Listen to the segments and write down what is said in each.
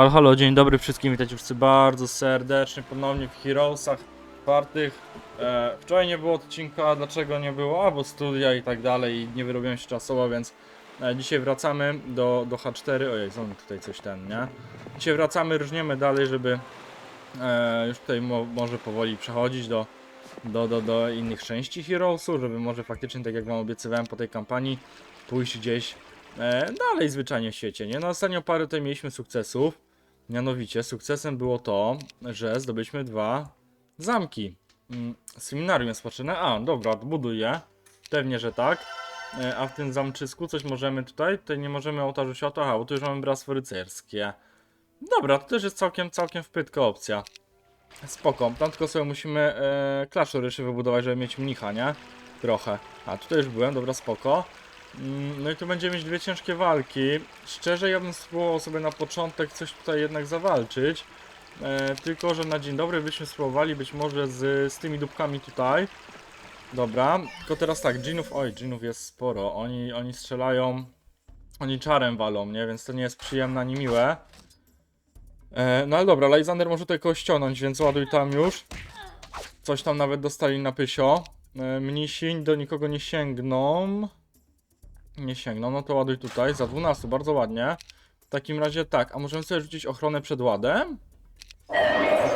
Halo, halo, dzień dobry wszystkim, witajcie wszyscy bardzo serdecznie ponownie w Heroesach czwartych. E, wczoraj nie było odcinka, dlaczego nie było? A, bo studia i tak dalej i nie wyrobiłem się czasowo, więc e, dzisiaj wracamy do, do H4. Ojej, są tutaj coś ten, nie? Dzisiaj wracamy, rżniemy dalej, żeby e, już tutaj mo może powoli przechodzić do, do, do, do innych części Heroesów, żeby może faktycznie, tak jak wam obiecywałem po tej kampanii, pójść gdzieś e, dalej zwyczajnie w świecie, nie? No ostatnio parę tutaj mieliśmy sukcesów. Mianowicie sukcesem było to, że zdobyliśmy dwa zamki. Mm, Seminarium jest potrzebne. A, dobra, buduję. Pewnie, że tak. E, A w tym zamczysku coś możemy tutaj? Tutaj nie możemy ołtarzu światła. Aha, bo tu już mamy bractwo rycerskie. Dobra, to też jest całkiem, całkiem wpytka opcja. Spoko. Tam tylko sobie musimy e, klasztoryszy wybudować, żeby mieć mnicha, nie? Trochę. A, tutaj już byłem, dobra, spoko. Mm, No i tu będziemy mieć dwie ciężkie walki. Szczerze, ja bym spróbował sobie na początek coś tutaj jednak zawalczyć. E, tylko, że na dzień dobry byśmy spróbowali być może z, z tymi dupkami tutaj. Dobra, tylko teraz tak, dżinów, oj, dżinów jest sporo. Oni, oni strzelają, oni czarem walą, nie? Więc to nie jest przyjemne ani miłe. E, no ale dobra, Lysander może tutaj kogoś ściągnąć, więc ładuj tam już. Coś tam nawet dostali na pysio. E, mnisi do nikogo nie sięgną. Nie sięgną, no to ładuj tutaj, za 12, bardzo ładnie. W takim razie tak, a możemy sobie rzucić ochronę przed ładem?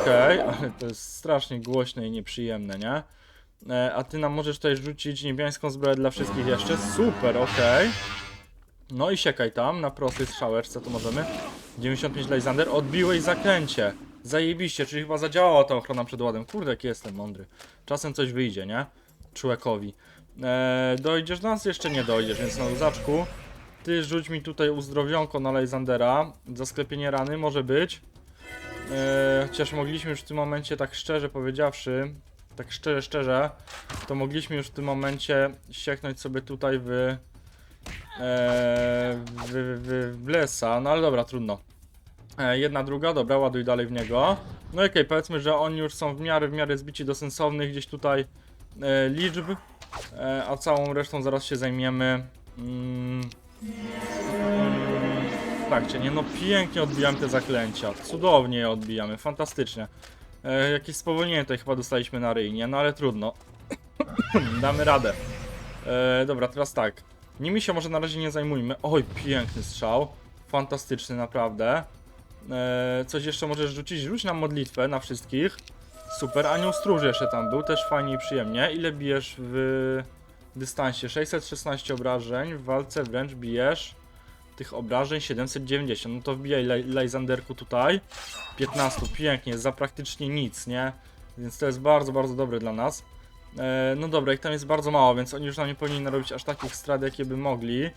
Okej, ale to jest strasznie głośne i nieprzyjemne, nie? E, a ty nam możesz tutaj rzucić niebiańską zbroję dla wszystkich jeszcze, super, okej. No i siekaj tam, na prostej strzałeczce to możemy. 95 Lysander, odbiłeś zaklęcie. Zajebiście, czyli chyba zadziałała ta ochrona przed ładem. Kurde, jaki jestem mądry. Czasem coś wyjdzie, nie? Człowiekowi. Eee, dojdziesz do nas? Jeszcze nie dojdziesz, więc na luzaczku. Ty rzuć mi tutaj uzdrowionko na Lysandera. Za sklepienie rany może być. Eee, chociaż mogliśmy już w tym momencie, tak szczerze powiedziawszy, tak szczerze, szczerze, to mogliśmy już w tym momencie sieknąć sobie tutaj w, eee, w, w, w lesa, no ale dobra, trudno. E, jedna, druga, dobra, ładuj dalej w niego. No okej, powiedzmy, że oni już są w miarę, w miarę zbici do sensownych gdzieś tutaj e, liczb, a całą resztą zaraz się zajmiemy. Tak, cię nie, no pięknie odbijamy te zaklęcia, cudownie je odbijamy, fantastycznie. E, jakieś spowolnienie tutaj chyba dostaliśmy na ryj, nie? No ale trudno. Damy radę. E, dobra, teraz tak. Nimi się może na razie nie zajmujmy. Oj, piękny strzał. Fantastyczny, naprawdę. E, coś jeszcze możesz rzucić? Rzuć nam modlitwę na wszystkich. Super, anioł stróż jeszcze tam był, też fajnie i przyjemnie. Ile bijesz w dystansie? 616 obrażeń, w walce wręcz bijesz tych obrażeń 790. No to wbijaj Lej- Lysanderku tutaj. 15, pięknie, za praktycznie nic, nie? Więc to jest bardzo, bardzo dobre dla nas. E, no dobra, ich tam jest bardzo mało, więc oni już nam nie powinni narobić aż takich strat, jakie by mogli.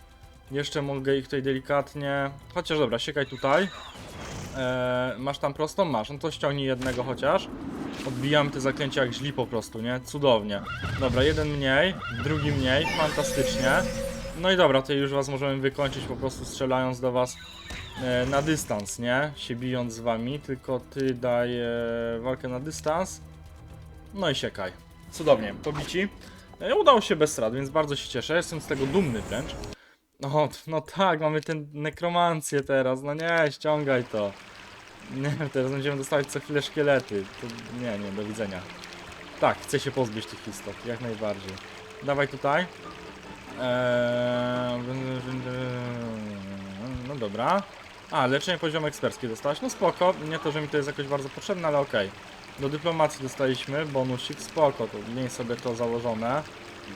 Jeszcze mogę ich tutaj delikatnie... Chociaż dobra, siekaj tutaj. E, masz tam prostą? Masz. No to ściągnij jednego chociaż. Odbijamy te zaklęcia jak źli po prostu, nie? Cudownie. Dobra, jeden mniej, drugi mniej, fantastycznie. No i dobra, to już was możemy wykończyć po prostu strzelając do was e, na dystans, nie? Się bijąc z wami, tylko ty daj e, walkę na dystans. No i siekaj. Cudownie, pobici. E, udało się bez strat, więc bardzo się cieszę, jestem z tego dumny wręcz. No, no tak, mamy tę nekromancję teraz, no nie, ściągaj to. Nie, teraz będziemy dostawać co chwilę szkielety. To, nie, nie, do widzenia. Tak, chcę się pozbyć tych istot, jak najbardziej. Dawaj tutaj. Eee, no dobra. A, leczenie poziom ekspercki dostałeś. No spoko, nie to, że mi to jest jakoś bardzo potrzebne, ale okej. Do dyplomacji dostaliśmy, bonusik, spoko, to miej sobie to założone.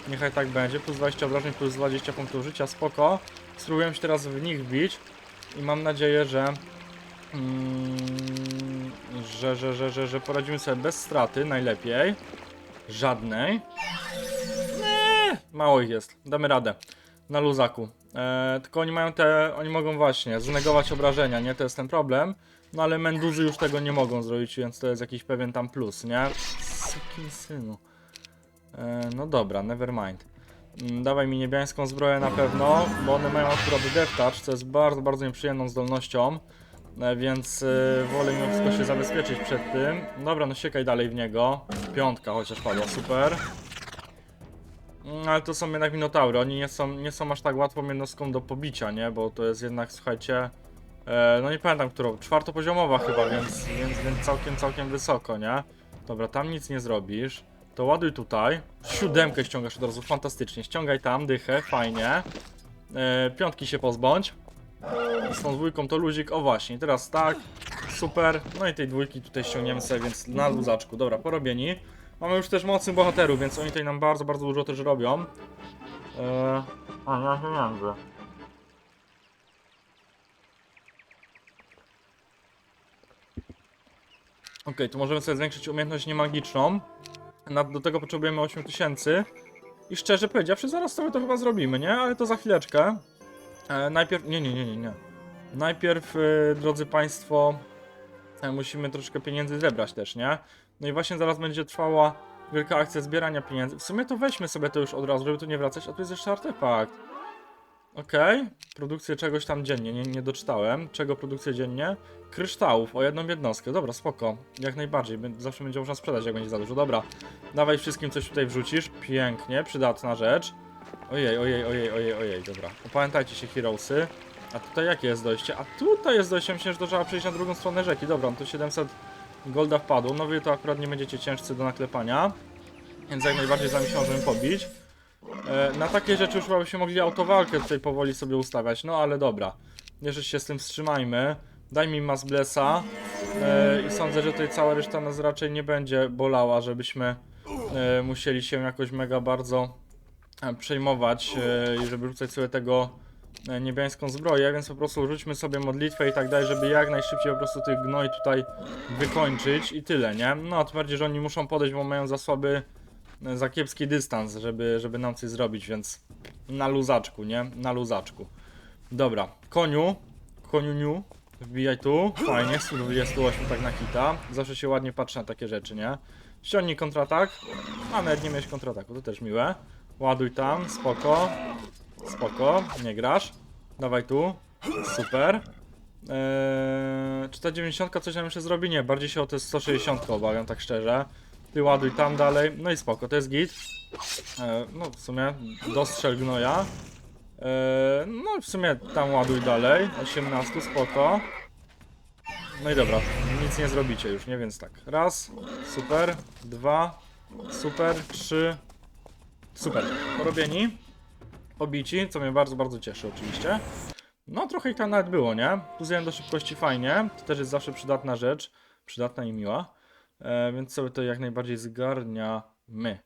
Niechaj tak będzie, plus 20 obrażeń, plus 20 punktów życia, spoko. Spróbuję się teraz w nich bić i mam nadzieję, że że, że, że, że, że poradzimy sobie bez straty, najlepiej. Żadnej. Mało ich jest, damy radę. Na luzaku. E, tylko oni mają te, oni mogą właśnie znegować obrażenia, nie? To jest ten problem. No ale menduzy już tego nie mogą zrobić, więc to jest jakiś pewien tam plus, nie? Sukin synu. E, no dobra, never mind. Mm, Dawaj mi niebiańską zbroję na pewno, bo one mają akurat death touch, co jest bardzo, bardzo nieprzyjemną zdolnością. E, Więc e, wolę mimo wszystko się zabezpieczyć przed tym. Dobra, no siekaj dalej w niego. Piątka chociaż padła, super. Mm, Ale to są jednak minotaury, oni nie są, nie są aż tak łatwą jednostką do pobicia, nie? Bo to jest jednak, słuchajcie, E, no nie pamiętam którą, czwartopoziomowa chyba, więc, więc, więc całkiem, całkiem wysoko, nie? Dobra, tam nic nie zrobisz. To ładuj tutaj. Siódemkę ściągasz od razu, fantastycznie. Ściągaj tam, dychę, fajnie. E, piątki się pozbądź. Z tą dwójką to luzik. O właśnie, teraz tak. Super. No i tej dwójki tutaj ściągniemy sobie, więc na luzaczku. Dobra, porobieni. Mamy już też mocnych bohaterów, więc oni tutaj nam bardzo, bardzo dużo też robią. Eee, a, nie mam pieniędzy. Okej, tu możemy sobie zwiększyć umiejętność niemagiczną. Do tego potrzebujemy 8000. I szczerze powiedziawszy, zaraz sobie to chyba zrobimy, nie? Ale to za chwileczkę. E, najpierw. Nie, nie, nie, nie. Najpierw, e, drodzy Państwo, e, musimy troszkę pieniędzy zebrać też, nie? No i właśnie zaraz będzie trwała wielka akcja zbierania pieniędzy. W sumie to weźmy sobie to już od razu, żeby tu nie wracać. A tu jest jeszcze artefakt. Okej. Produkcję czegoś tam dziennie, nie, nie doczytałem. Czego produkcję dziennie? Kryształów o jedną jednostkę. Dobra, spoko. Jak najbardziej. Zawsze będzie można sprzedać, jak będzie za dużo. Dobra. Dawaj wszystkim coś tutaj wrzucisz. Pięknie, przydatna rzecz. Ojej, ojej, ojej, ojej, ojej, dobra. Opamiętajcie się, Heroesy. A tutaj jakie jest dojście? A tutaj jest dojście, myślę, że to trzeba przejść na drugą stronę rzeki. Dobra, no to 700 golda wpadło. No wy to akurat nie będziecie ciężcy do naklepania. Więc jak najbardziej za miesiąc możemy pobić. E, na takie rzeczy już byśmy mogli autowalkę tutaj powoli sobie ustawiać. No ale dobra. Jeszcze się z tym wstrzymajmy. Daj mi Masblessa. E, I sądzę, że tutaj cała reszta nas raczej nie będzie bolała, żebyśmy e, musieli się jakoś mega bardzo przejmować e, i żeby rzucać sobie tego e, niebiańską zbroję, więc po prostu rzućmy sobie modlitwę i tak dalej, żeby jak najszybciej po prostu tych gnoj tutaj wykończyć i tyle, nie? No, a tym bardziej, że oni muszą podejść, bo mają za słaby, e, za kiepski dystans, żeby, żeby nam coś zrobić, więc na luzaczku, nie? Na luzaczku. Dobra, koniu, koniuniu, wbijaj tu, fajnie, 128 tak na hita, zawsze się ładnie patrzy na takie rzeczy, nie? Ściągnij kontratak, a nawet nie miałeś kontrataku, to też miłe. Ładuj tam, spoko, spoko, nie grasz. Dawaj tu, super. Eee, czy ta 90 coś nam jeszcze zrobi? Nie, bardziej się o te 160 obawiam, tak szczerze. Ty ładuj tam dalej, no i spoko, to jest git. Eee, no w sumie dostrzel gnoja. Eee, no w sumie tam ładuj dalej, 18, spoko. No i dobra, nic nie zrobicie już, nie? Więc tak. Raz, super, dwa, super, trzy, super. Porobieni, pobici, co mnie bardzo, bardzo cieszy oczywiście. No trochę ich tam nawet było, nie? Plus do szybkości fajnie, to też jest zawsze przydatna rzecz, przydatna i miła. E, więc sobie to jak najbardziej zgarniamy.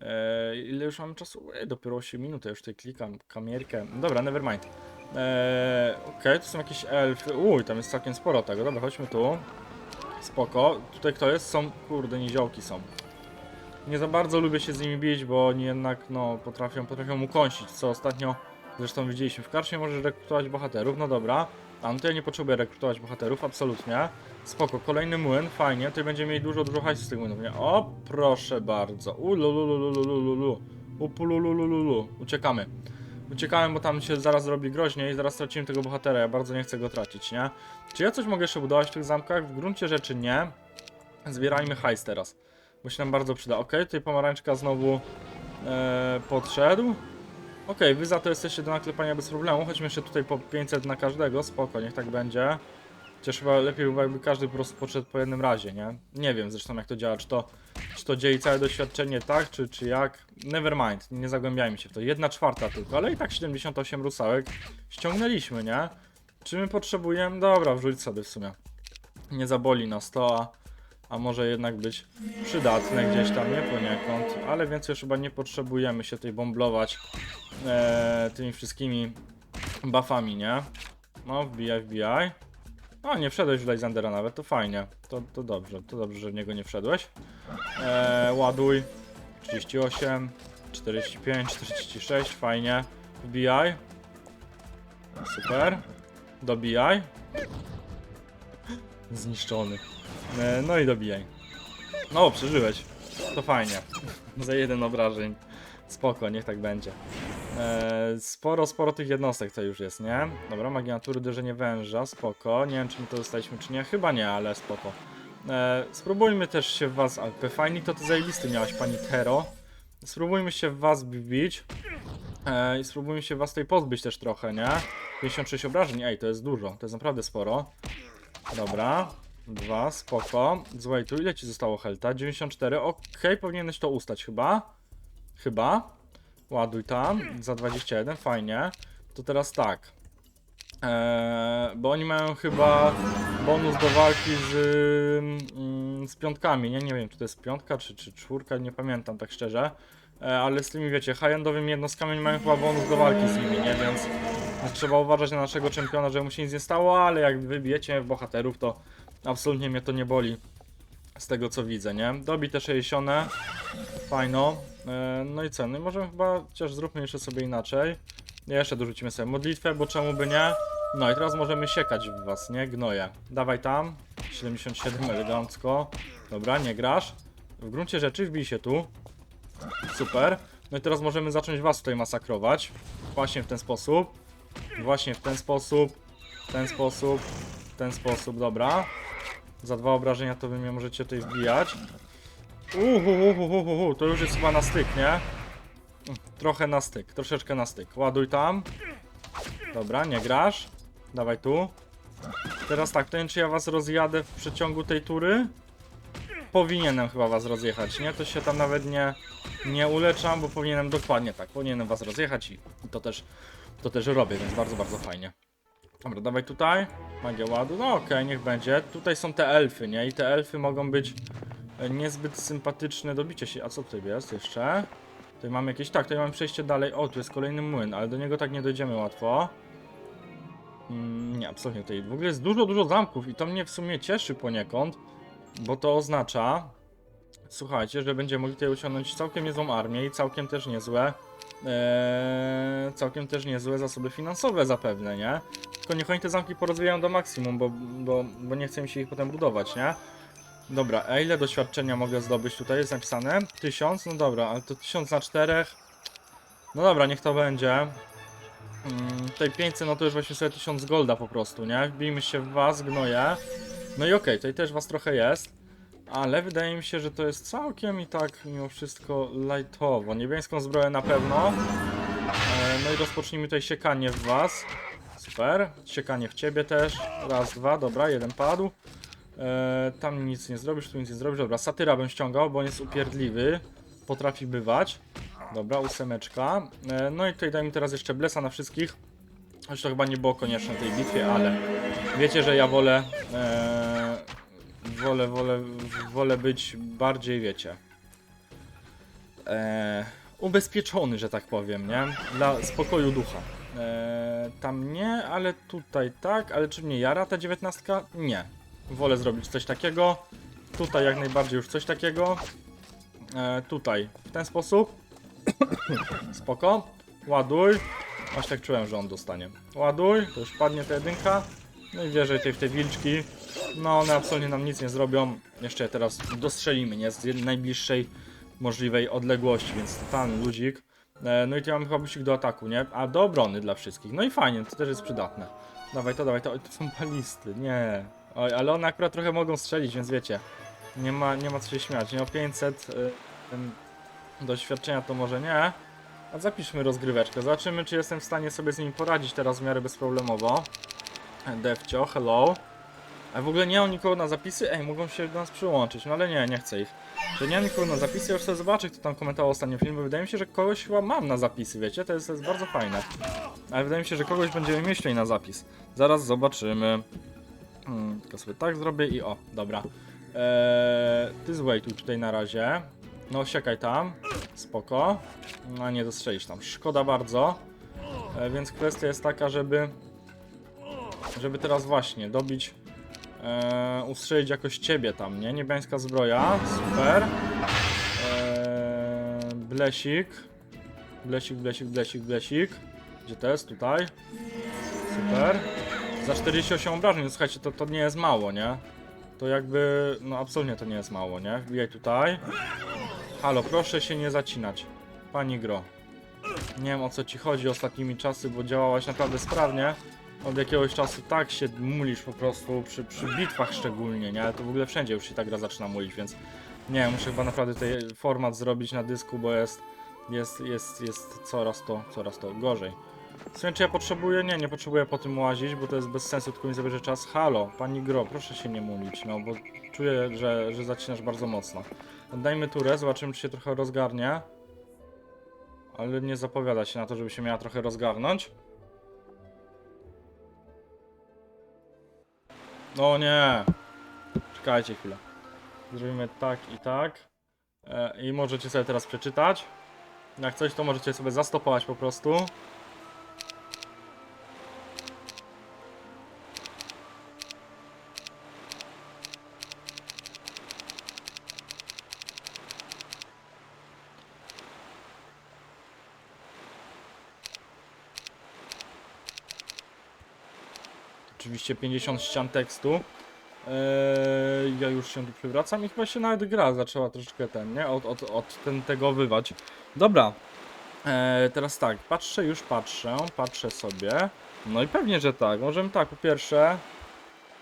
E, ile już mamy czasu? Ej, dopiero 8 minut, ja już tutaj klikam kamierkę. Dobra, nevermind. Eee, Okej, tu są jakieś elfy. Uj, tam jest całkiem sporo tego. Dobra, chodźmy tu. Spoko. Tutaj kto jest? Są, kurde, niziołki są. Nie za bardzo lubię się z nimi bić, bo oni jednak, no, potrafią, potrafią mu kąsić, co ostatnio zresztą widzieliśmy. W karczmie możesz rekrutować bohaterów, no dobra. A to ja nie potrzebuję rekrutować bohaterów, absolutnie. Spoko, kolejny młyn, fajnie. Tutaj będziemy mieli dużo, dużo hajsu z tych młynów, nie? O, proszę bardzo. Ululululululu. Upululululu. Uciekamy. Uciekałem, bo tam się zaraz zrobi groźnie i zaraz stracimy tego bohatera. Ja bardzo nie chcę go tracić, nie? Czy ja coś mogę jeszcze budować w tych zamkach? W gruncie rzeczy nie. Zbierajmy hajs teraz, bo się nam bardzo przyda. Ok, tutaj pomarańczka znowu e, podszedł. Ok, wy za to jesteście do naklepania bez problemu. Chodźmy jeszcze tutaj po 500 na każdego. Spoko, niech tak będzie. Chociaż chyba lepiej byłoby, jakby każdy po prostu podszedł po jednym razie, nie? Nie wiem zresztą jak to działa, czy to, czy to dzieli całe doświadczenie tak, czy, czy jak. Nevermind, nie zagłębiajmy się w to. Jedna czwarta tylko, ale i tak 78 rusałek ściągnęliśmy, nie? Czy my potrzebujemy? Dobra, wrzuć sobie w sumie. Nie zaboli nas to, a, a może jednak być przydatne gdzieś tam, nie poniekąd. Ale więcej już chyba nie potrzebujemy się tutaj bomblować e, tymi wszystkimi buffami, nie? No, wbijaj, wbijaj. O, nie wszedłeś w Lysandera nawet, to fajnie. To, to dobrze, to dobrze, że w niego nie wszedłeś. Eee, ładuj. 38, 45, 46, fajnie. Wbijaj. Super. Dobijaj. Zniszczony. E, no i dobijaj. No, przeżyłeś. To fajnie. Za jeden obrażeń. Spoko, niech tak będzie. E, sporo, sporo tych jednostek to już jest, nie? Dobra, magia natury, uderzenie węża, spoko. Nie wiem, czy my to dostaliśmy, czy nie. Chyba nie, ale spoko. E, spróbujmy też się w was... Ale fajnie to ty zajebisty miałaś, pani Tero. Spróbujmy się w was wbić. E, I spróbujmy się was tutaj pozbyć też trochę, nie? 56 obrażeń, ej, to jest dużo, to jest naprawdę sporo. Dobra, dwa, spoko. Słuchaj, tu ile ci zostało helta? 94, okej, powinieneś to ustać chyba. Chyba. Ładuj tam, za 21, fajnie. To teraz tak. Eee, bo oni mają chyba bonus do walki z, mm, z piątkami, nie? Nie wiem, czy to jest piątka, czy, czy czwórka, nie pamiętam tak szczerze. E, ale z tymi, wiecie, high-endowymi jednostkami mają chyba bonus do walki z nimi, nie? Więc trzeba uważać na naszego czempiona, żeby mu się nic nie stało, ale jak wybijecie w bohaterów, to absolutnie mnie to nie boli. Z tego co widzę, nie? Dobi te 60. Fajno. E, no i co? No i może chyba, chociaż zróbmy jeszcze sobie inaczej. Jeszcze dorzucimy sobie modlitwę, bo czemu by nie? No i teraz możemy siekać w was, nie? Gnoje. Dawaj tam. 77 elegancko. Dobra, nie grasz. W gruncie rzeczy wbij się tu. Super. No i teraz możemy zacząć was tutaj masakrować. Właśnie w ten sposób. Właśnie w ten sposób. W ten sposób. W ten sposób, dobra. Za dwa obrażenia to wy mnie możecie tutaj wbijać. Uhuhuhuhuhu, to już jest chyba na styk, nie? Trochę na styk, troszeczkę na styk. Ładuj tam. Dobra, nie grasz. Dawaj tu. Teraz tak, to wiem, czy ja was rozjadę w przeciągu tej tury? Powinienem chyba was rozjechać, nie? To się tam nawet nie, nie uleczam, bo powinienem dokładnie tak. Powinienem was rozjechać i to też, to też robię, więc bardzo, bardzo fajnie. Dobra, dawaj tutaj. Magia ładu. No okej, niech będzie. Tutaj są te elfy, nie? I te elfy mogą być e, niezbyt sympatyczne do bicia się. A co tutaj jest jeszcze? Tutaj mamy jakieś... Tak, tutaj mamy przejście dalej. O, tu jest kolejny młyn, ale do niego tak nie dojdziemy łatwo. Mm, nie, absolutnie tutaj. W ogóle jest dużo, dużo zamków i to mnie w sumie cieszy poniekąd, bo to oznacza... Słuchajcie, że będziemy mogli tutaj osiągnąć całkiem niezłą armię i całkiem też niezłe... Eee, całkiem też niezłe zasoby finansowe zapewne, nie? Tylko niech oni te zamki porozwijają do maksimum, bo, bo, bo nie chce mi się ich potem budować, nie? Dobra, a ile doświadczenia mogę zdobyć tutaj? Jest napisane? 1000? No dobra, ale to 1000 na 4. No dobra, niech to będzie. Mm, tutaj 500, no to już weźmy sobie 1000 golda po prostu, nie? Wbijmy się w was, gnoje. No i okej, tutaj też was trochę jest. Ale wydaje mi się, że to jest całkiem i tak mimo wszystko lightowo. Niebieską zbroję na pewno. E, no i rozpocznijmy tutaj siekanie w was. Super. Siekanie w ciebie też. Raz, dwa, dobra, jeden padł. E, tam nic nie zrobisz, tu nic nie zrobisz. Dobra, satyra bym ściągał, bo on jest upierdliwy. Potrafi bywać. Dobra, ósemeczka. E, no i tutaj dajmy teraz jeszcze blesa na wszystkich. Choć to chyba nie było konieczne w tej bitwie, ale wiecie, że ja wolę. E, wolę, wolę, wolę być bardziej, wiecie. E, ubezpieczony, że tak powiem, nie? Dla spokoju ducha. E, tam nie, ale tutaj tak, ale czy mnie jara ta dziewiętnastka? Nie. Wolę zrobić coś takiego. Tutaj jak najbardziej już coś takiego. E, tutaj w ten sposób. Spoko. Ładuj. Właśnie tak czułem, że on dostanie. Ładuj, to już padnie ta jedynka. No i wierzę tej w te wilczki. No one absolutnie nam nic nie zrobią. Jeszcze je teraz dostrzelimy, nie? Z najbliższej możliwej odległości, więc totalny ludzik. E, no i tu mamy chyba do ataku, nie? A do obrony dla wszystkich. No i fajnie, to też jest przydatne. Dawaj to, dawaj to. Oj, to są balisty, nie. Oj, ale one akurat trochę mogą strzelić, więc wiecie. Nie ma, nie ma co się śmiać. Nie o 500 y, em, doświadczenia to może nie. A zapiszmy rozgryweczkę. Zobaczymy, czy jestem w stanie sobie z nimi poradzić teraz w miarę bezproblemowo. Devcio, hello. A w ogóle nie mam nikogo na zapisy? Ej, mogą się do nas przyłączyć, no ale nie, nie chcę ich. Że nie mam nikogo na zapisy, ja już sobie zobaczę, kto tam komentował ostatni film, bo wydaje mi się, że kogoś chyba mam na zapisy, wiecie? To jest, to jest bardzo fajne. Ale wydaje mi się, że kogoś będziemy tutaj na zapis. Zaraz zobaczymy. Hmm, tylko sobie tak zrobię i o, dobra. Eee, ty zwejtuj tutaj na razie. No, siekaj tam. Spoko. No, nie dostrzelisz tam. Szkoda bardzo. E, więc kwestia jest taka, żeby... Żeby teraz właśnie dobić... E, ustrzelić jakoś ciebie tam, nie? Niebiańska zbroja. Super. E, blesik. Blesik, blesik, blesik, blesik. Gdzie to jest? Tutaj. Super. Za 48 obrażeń, słuchajcie, to, to nie jest mało, nie? To jakby, no absolutnie to nie jest mało, nie? Wbijaj tutaj. Halo, proszę się nie zacinać. Pani Gro. Nie wiem o co ci chodzi ostatnimi czasy, bo działałaś naprawdę sprawnie. Od jakiegoś czasu tak się mulisz po prostu, przy, przy bitwach szczególnie, nie? Ale to w ogóle wszędzie już się ta gra zaczyna mulić, więc... Nie muszę chyba naprawdę tutaj format zrobić na dysku, bo jest... Jest, jest, jest coraz to, coraz to gorzej. Słuchaj, czy ja potrzebuję? Nie, nie potrzebuję po tym łazić, bo to jest bez sensu, tylko mi zabierze czas. Halo, pani Gro, proszę się nie mulić, no bo czuję, że, że zacinasz bardzo mocno. Oddajmy turę, zobaczymy, czy się trochę rozgarnie. Ale nie zapowiada się na to, żeby się miała trochę rozgarnąć. No nie. Czekajcie chwilę. Zrobimy tak i tak. E, I możecie sobie teraz przeczytać. Jak coś, to możecie sobie zastopować po prostu. Oczywiście 50 ścian tekstu. Eee, ja już się tu przywracam i chyba się nawet gra zaczęła troszeczkę ten, nie? Od, od, od ten, tego wywać. Dobra. Eee, teraz tak, patrzę, już patrzę, patrzę sobie. No i pewnie, że tak. Możemy tak, po pierwsze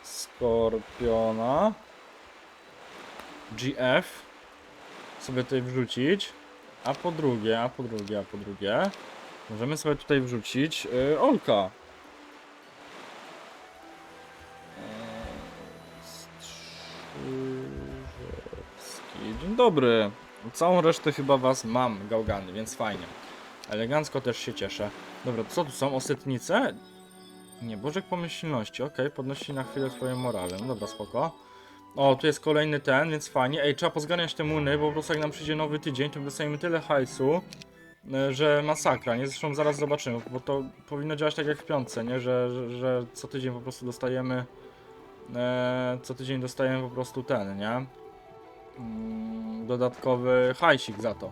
Skorpiona GF sobie tutaj wrzucić. A po drugie, a po drugie, a po drugie możemy sobie tutaj wrzucić yy, Olka. Dobry. Całą resztę chyba was mam, gałgany, więc fajnie. Elegancko też się cieszę. Dobra, co tu są? Osetnice? Nie, Bożek Pomyślności, okej, podnosi na chwilę twoją morale. No dobra, spoko. O, tu jest kolejny ten, więc fajnie. Ej, trzeba pozganiać te muny, bo po prostu jak nam przyjdzie nowy tydzień, to dostajemy tyle hajsu, e, że masakra, nie? Zresztą zaraz zobaczymy, bo to powinno działać tak jak w piątce, nie? Że, że, że co tydzień po prostu dostajemy e, co tydzień dostajemy po prostu ten, nie? Mm, dodatkowy hajsik za to.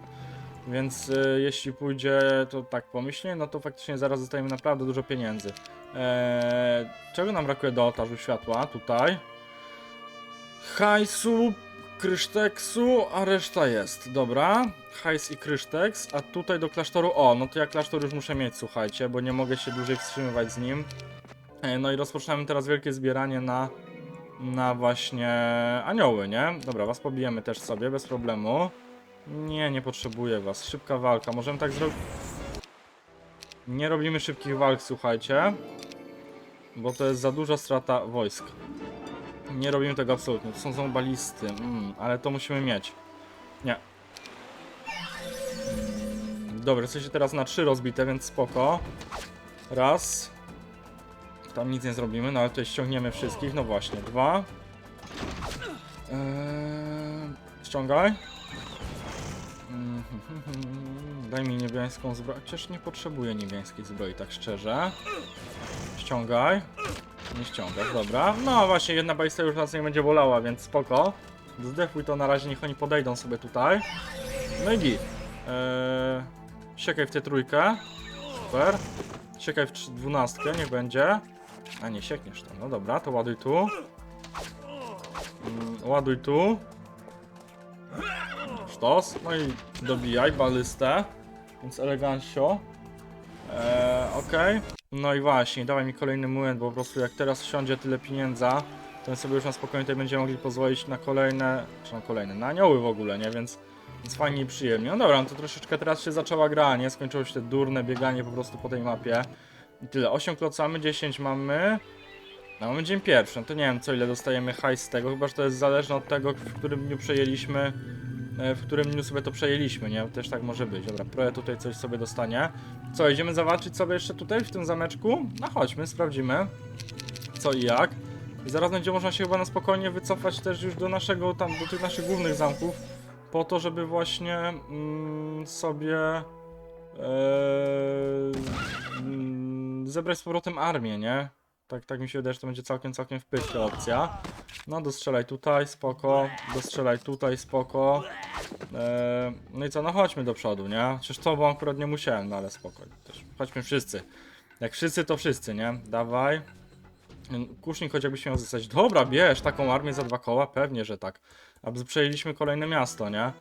Więc e, jeśli pójdzie to tak pomyślnie, no to faktycznie zaraz dostajemy naprawdę dużo pieniędzy. E, czego nam brakuje do ołtarzu światła? Tutaj. Hajsu, kryszteksu, a reszta jest. Dobra. Hajs i kryszteks, a tutaj do klasztoru. O, no to ja klasztor już muszę mieć, słuchajcie, bo nie mogę się dłużej wstrzymywać z nim. E, No i rozpoczynamy teraz wielkie zbieranie na, na właśnie anioły, nie? Dobra, was pobijemy też sobie, bez problemu. Nie, nie potrzebuję was. Szybka walka, możemy tak zrobić... Nie robimy szybkich walk, słuchajcie. Bo to jest za duża strata wojsk. Nie robimy tego absolutnie. To są, są balisty, mm, ale to musimy mieć. Nie. Dobra, jesteście teraz na trzy rozbite, więc spoko. Raz. Tam nic nie zrobimy, no ale tutaj ściągniemy wszystkich. No właśnie, dwa. Eee, ściągaj. Mhm, Daj mi niebiańską zbroję. Chociaż nie potrzebuję niebiańskiej zbroi, tak szczerze. Ściągaj. Nie ściągasz, dobra. No właśnie, jedna balista już nas nie będzie bolała, więc spoko. Zdefuj to na razie, niech oni podejdą sobie tutaj. No i. Eee, siekaj w tę trójkę. Super. Siekaj w dwunastkę, niech będzie. A nie, siekniesz tam. No dobra, to ładuj tu. Mm, ładuj tu. Sztos. No i dobijaj balystę. Więc elegancio. Eee, okej. No i właśnie, dawaj mi kolejny młyn, bo po prostu jak teraz wsiądzie tyle pieniędza, to sobie już na spokojnie tutaj będziemy mogli pozwolić na kolejne, czy na kolejne, na anioły w ogóle, nie? Więc, więc fajnie i przyjemnie. No dobra, no to troszeczkę teraz się zaczęła gra, nie? Skończyło się te durne bieganie po prostu po tej mapie. I tyle, 8 klocamy, 10 mamy. No mamy dzień pierwszy, no to nie wiem co ile dostajemy hajs z tego, chyba że to jest zależne od tego, w którym dniu przejęliśmy, e, w którym dniu sobie to przejęliśmy, nie? Też tak może być. Dobra, Proje tutaj coś sobie dostanie. Co, idziemy zawalczyć sobie jeszcze tutaj w tym zameczku? No chodźmy, sprawdzimy co i jak. I zaraz będzie można się chyba na spokojnie wycofać też już do naszego, tam, do tych naszych głównych zamków, po to, żeby właśnie mm, sobie e, mm, zebrać z powrotem armię, nie? Tak, tak mi się wydaje, że to będzie całkiem, całkiem wpychła opcja. No, dostrzelaj tutaj, spoko. Dostrzelaj tutaj, spoko. Eee, no i co, no chodźmy do przodu, nie? Chociaż to, bo akurat nie musiałem, no ale spoko. Też chodźmy wszyscy. Jak wszyscy, to wszyscy, nie? Dawaj. Kusznik chociażby się miał zostać. Dobra, bierz taką armię za dwa koła? Pewnie, że tak. Aby przejęliśmy kolejne miasto, nie?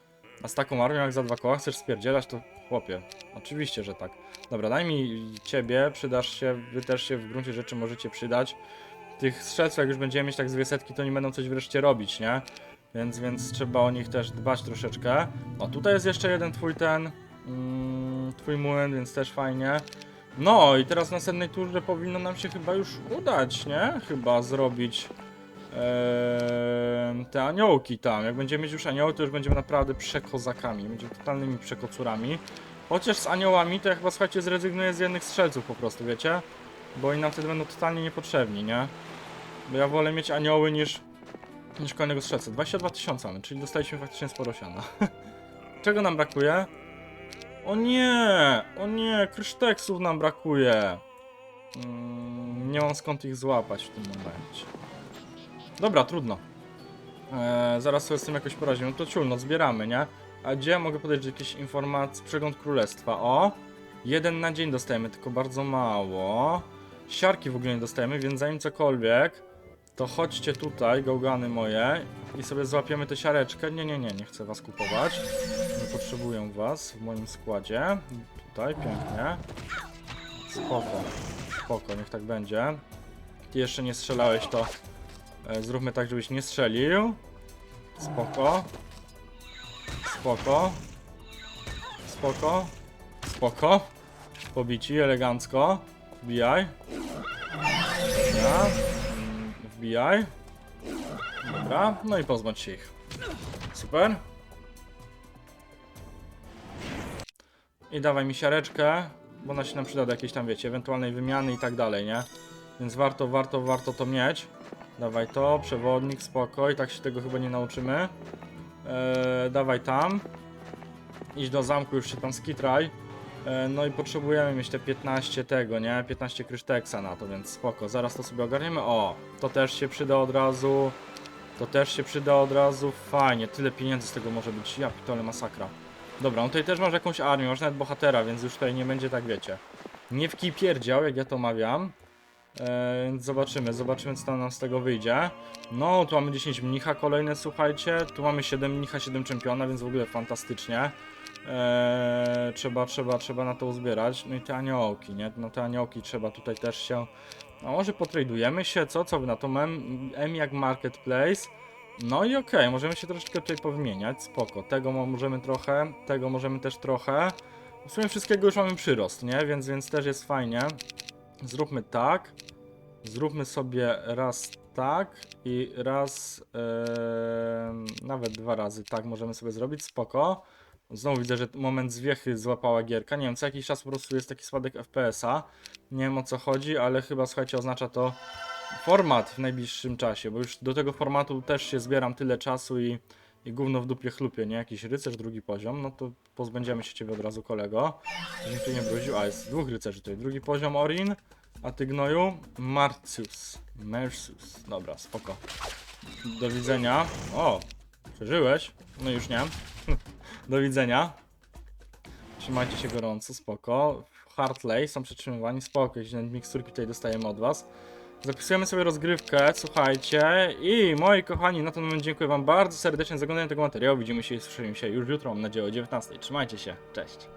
A z taką armią jak za dwa koła chcesz spierdzielać, to chłopie. Oczywiście, że tak. Dobra, daj mi ciebie, przydasz się, wy też się w gruncie rzeczy możecie przydać. Tych strzelców, jak już będziemy mieć tak dwie setki, to nie będą coś wreszcie robić, nie? Więc, więc trzeba o nich też dbać troszeczkę. O, tutaj jest jeszcze jeden twój ten, mm, twój młyn, więc też fajnie. No i teraz w następnej turze powinno nam się chyba już udać, nie? Chyba zrobić te aniołki tam. Jak będziemy mieć już anioły, to już będziemy naprawdę przekozakami. Będziemy totalnymi przekocurami. Chociaż z aniołami to ja chyba, słuchajcie, zrezygnuję z jednych strzelców po prostu, wiecie? Bo oni nam wtedy będą totalnie niepotrzebni, nie? Bo ja wolę mieć anioły niż, niż kolejnego strzelca. 22 tysiące mamy, czyli dostaliśmy faktycznie sporo siana. Czego nam brakuje? O nie! O nie! Kryszteksów nam brakuje! Mm, nie mam skąd ich złapać w tym momencie. Dobra, trudno. Eee, zaraz sobie z tym jakoś poradzimy. No to ciul, no zbieramy, nie? A gdzie ja mogę podać jakieś informacje? Przegląd królestwa. O! Jeden na dzień dostajemy, tylko bardzo mało. Siarki w ogóle nie dostajemy, więc zanim cokolwiek, to chodźcie tutaj, gałgany moje, i sobie złapiemy tę siareczkę. Nie, nie, nie, nie chcę was kupować. Nie potrzebuję was w moim składzie. Tutaj, pięknie. Spoko, spoko, niech tak będzie. Ty jeszcze nie strzelałeś, to zróbmy tak, żebyś nie strzelił. Spoko. Spoko. Spoko. Spoko. Pobici, elegancko. Wbijaj. Dobra. Wbijaj. Dobra, no i pozbądź się ich. Super. I dawaj mi siareczkę, bo ona się nam przyda do jakiejś tam, wiecie, ewentualnej wymiany i tak dalej, nie? Więc warto, warto, warto to mieć. Dawaj to, przewodnik, spokoj, tak się tego chyba nie nauczymy. Eee, dawaj tam. Idź do zamku, już się tam skitraj. E, No i potrzebujemy mieć te 15 tego, nie? 15 kryszteksa na to, więc spoko. Zaraz to sobie ogarniemy. O, to też się przyda od razu. To też się przyda od razu. Fajnie, tyle pieniędzy z tego może być. Ja pitole masakra. Dobra, no tutaj też masz jakąś armię, masz nawet bohatera, więc już tutaj nie będzie tak, wiecie. Nie w kij pierdział, jak ja to mawiam. Więc zobaczymy, zobaczymy co nam z tego wyjdzie. No, tu mamy 10 mnicha kolejne, słuchajcie. Tu mamy 7 mnicha, 7 czempiona, więc w ogóle fantastycznie. Eee, trzeba, trzeba, trzeba na to uzbierać. No i te aniołki, nie? No te aniołki trzeba tutaj też się... A może potradujemy się, co? Co wy na to? M, M jak Marketplace. No i okej, możemy się troszeczkę tutaj powymieniać, spoko. Tego mo- możemy trochę, tego możemy też trochę. W sumie wszystkiego już mamy przyrost, nie? Więc, więc też jest fajnie. Zróbmy tak. Zróbmy sobie raz tak i raz, em, nawet dwa razy tak możemy sobie zrobić, spoko. Znowu widzę, że moment zwiechy złapała gierka. Nie wiem, co jakiś czas po prostu jest taki spadek FPS-a. Nie wiem o co chodzi, ale chyba słuchajcie, oznacza to format w najbliższym czasie, bo już do tego formatu też się zbieram tyle czasu i, i gówno w dupie chlupie, nie? Jakiś rycerz drugi poziom, no to pozbędziemy się ciebie od razu kolego. Żebym tu nie bruził, a jest dwóch rycerzy tutaj. Drugi poziom Orin, a ty gnoju Marcius. Mercius. Dobra, spoko. Do widzenia. O, przeżyłeś? No już nie. Do widzenia. Trzymajcie się gorąco, spoko. Hartley są przetrzymywani, spoko. Jakieś miksturki tutaj dostajemy od was. Zapisujemy sobie rozgrywkę, słuchajcie. I moi kochani, na ten moment dziękuję wam bardzo serdecznie za oglądanie tego materiału. Widzimy się i słyszymy się już jutro, mam nadzieję o 19. Trzymajcie się, cześć.